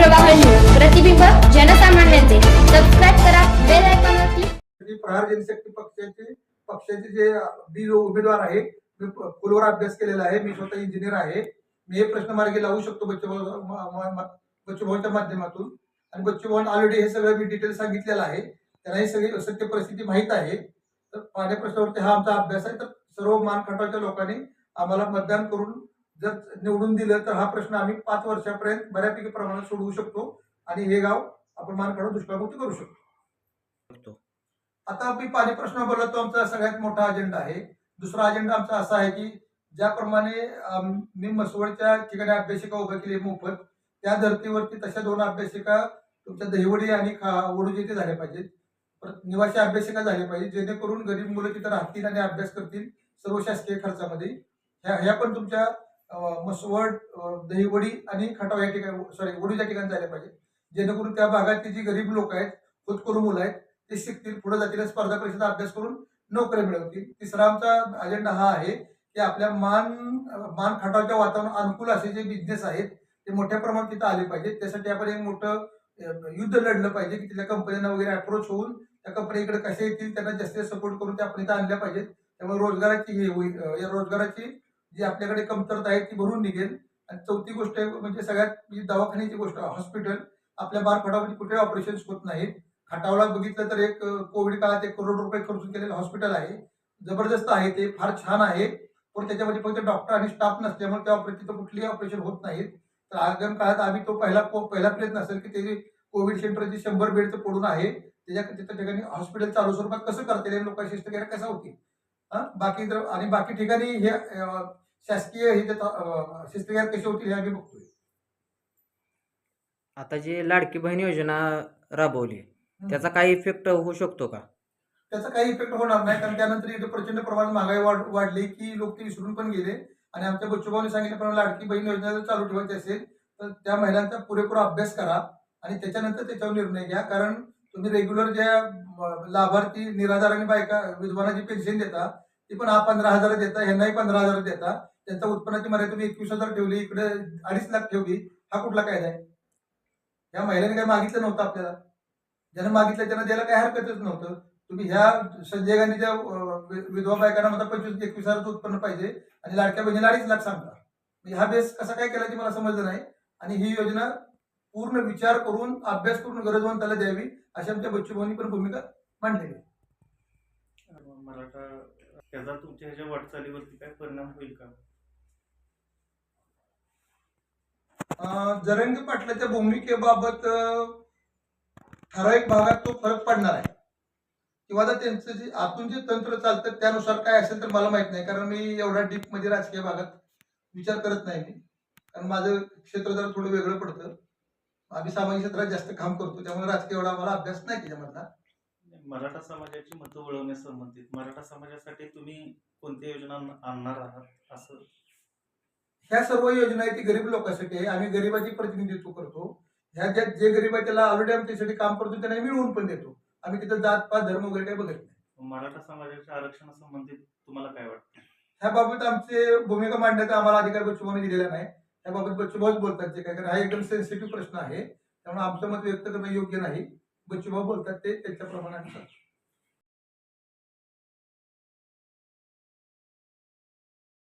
प्रवाह न्यूज प्रतिबिंब जनसामान्यांचे. सबस्क्राईब करा बेल आयकॉनवर क्लिक प्रहार जनशक्ती पक्षाचे पक्षाचे जे बी उमेदवार आहे मी खोलवर अभ्यास केलेला आहे मी स्वतः इंजिनियर आहे. मी हे प्रश्न मार्गी लावू शकतो बच्चूभाऊ म- बच्चूभाऊच्या माध्यमातून. आणि बच्चूभाऊ ऑलरेडी हे सगळं मी डिटेल सांगितलेलं आहे. त्यांना ही सगळी सत्य परिस्थिती माहीत आहे. तर पाण्या प्रश्नावरती हा आमचा अभ्यास आहे. तर सर्व मान लोकांनी आम्हाला मतदान करून जर निवडून दिलं तर हा प्रश्न आम्ही पाच वर्षापर्यंत बऱ्यापैकी प्रमाणात सोडवू शकतो आणि हे गाव आपण मान खटाव दुष्काळमुक्त करू शकतो. आता मी पाणी प्रश्न बोलला तो आमचा सगळ्यात मोठा अजेंडा आहे. दुसरा अजेंडा आमचा असा आहे की ज्याप्रमाणे मी मसवडच्या ठिकाणी अभ्यासिका उभ्या केली मोफत त्या धर्तीवरती तशा दोन अभ्यासिका तुमच्या दहिवडी आणि खा वडूज येथे झाल्या पाहिजेत. परत निवासी अभ्यासिका झाल्या पाहिजे जेणेकरून गरीब मुलं तिथं राहतील आणि अभ्यास करतील सर्व शासकीय खर्चामध्ये. ह्या ह्या पण तुमच्या मसवड दहीवडी आणि खटाव या ठिकाणी सॉरी वडू या ठिकाणी झाले पाहिजे. जेणेकरून त्या भागातली जी गरीब लोक आहेत खुदकरू मुलं आहेत ते शिकतील पुढे जातील स्पर्धा परीक्षेचा अभ्यास करून नोकऱ्या मिळवतील. तिसरा आमचा अजेंडा हा आहे की आपल्या मान मान खटावच्या वातावरण अनुकूल असे जे बिझनेस आहेत ते मोठ्या प्रमाणात तिथं आले पाहिजेत. त्यासाठी आपण एक मोठं युद्ध लढलं पाहिजे की तिथल्या कंपन्यांना वगैरे अप्रोच होऊन त्या कंपनीकडे कसे येतील त्यांना जास्त सपोर्ट करून त्या आपण इथं आणल्या पाहिजेत. त्यामुळे रोजगाराची हे होईल या रोजगाराची जी आपल्याकडे कमतरता आहे ती भरून निघेल. आणि चौथी गोष्ट आहे म्हणजे सगळ्यात म्हणजे दवाखान्याची गोष्ट हॉस्पिटल आपल्या बार कुठे ऑपरेशन होत नाहीत. खटावला बघितलं तर एक कोविड काळात एक करोड रुपये खर्च केलेलं हॉस्पिटल आहे. जबरदस्त आहे ते फार छान आहे. पण त्याच्यामध्ये फक्त डॉक्टर आणि स्टाफ नसल्यामुळे त्या ऑपरेशन तिथं कुठलीही ऑपरेशन होत नाहीत. तर आगामी काळात आम्ही तो पहिला पहिला प्रयत्न असेल की ते कोविड सेंटर जे शंभर बेडचं पडून आहे. त्याच्या ठिकाणी हॉस्पिटल चालू स्वरूपात कसं करता येईल लोकांची कसं कसा होती बाकी तर आणि बाकी ठिकाणी हे शासकीय हे शिस्तगैर कशी होतील हे आम्ही बघतोय. आता जी लाडकी बहीण योजना राबवली त्याचा काही इफेक्ट होऊ शकतो का? त्याचा काही इफेक्ट होणार नाही कारण त्यानंतर इथे प्रचंड प्रमाणात महागाई वाढ वाढली की लोक ते विसरून पण गेले. आणि आमच्या बच्चूभाऊने सांगितल्याप्रमाणे लाडकी बहीण योजना जर चालू ठेवायची असेल तर त्या महिलांचा पुरेपूर अभ्यास करा आणि त्याच्यानंतर त्याच्यावर निर्णय घ्या. कारण तुम्ही रेग्युलर ज्या लाभार्थी निराधार आणि बायका विधवांना जी पेन्शन देता ती पण हा पंधरा हजार देता ह्यांनाही पंधरा हजार देता. त्यांच्या उत्पन्नाची मर्यादा तुम्ही एकवीस हजार ठेवली इकडे अडीच लाख ठेवली हा कुठला कायदा आहे? या महिलांनी काही मागितलं नव्हतं आपल्याला. ज्यांना मागितलं त्यांना द्यायला काही हरकतच नव्हतं. तुम्ही ह्या संजय गांधीच्या वि- विधवा बायकांना म्हणता पंचवीस एकवीस हजारचं उत्पन्न पाहिजे आणि लाडक्या बहिणीला अडीच लाख सांगता म्हणजे हा बेस कसा काय केला ते मला समजलं नाही. आणि ही योजना पूर्ण विचार करून अभ्यास करून गरजवंताला द्यावी. अशी आमच्या बच्चूभाऊनी पण भूमिका मांडलेली. मराठा त्याचा तुमच्या ह्याच्या वाटचालीवरती काय परिणाम होईल का? जरंगे पाटलाच्या भूमिकेबाबत ठराविक भागात तो फरक पडणार आहे. किंवा आता त्यांचं जे आतून जे तंत्र चालतं त्यानुसार काय असेल तर मला माहीत नाही. कारण मी एवढा डीपमध्ये राजकीय भागात विचार करत नाही मी. कारण माझं क्षेत्र जरा थोडं वेगळं पडतं. आम्ही सामाजिक क्षेत्रात जास्त काम करतो त्यामुळे राजकीय एवढा मला अभ्यास नाही त्याच्यामधला. मराठा समाजाची मतं वळवण्यासंबंधित मराठा समाजासाठी तुम्ही कोणत्या योजना आण- आणणार आहात असं? ह्या सर्व योजना आहेत ती गरीब लोकांसाठी आहे. आम्ही गरिबाची प्रतिनिधित्व करतो. ह्या ज्या जे गरीब आहे त्याला ऑलरेडी आम्ही त्यासाठी काम करतो त्यांना मिळवून पण देतो. आम्ही तिथं जात पात धर्म वगैरे काही बघत नाही. मराठा समाजाच्या आरक्षणासंबंधित तुम्हाला काय वाटतं? ह्याबाबत आमचे भूमिका मांडण्याचा आम्हाला अधिकार बच्चूभाऊने दिलेला नाही. त्याबाबत बच्चूभाऊच बोलतात. जे काय कारण हा एकदम सेन्सिटिव्ह प्रश्न आहे. त्यामुळे आमचं मत व्यक्त करणं योग्य नाही. बच्चूभाऊ बोलतात ते त्यांच्याप्रमाणे आम्ही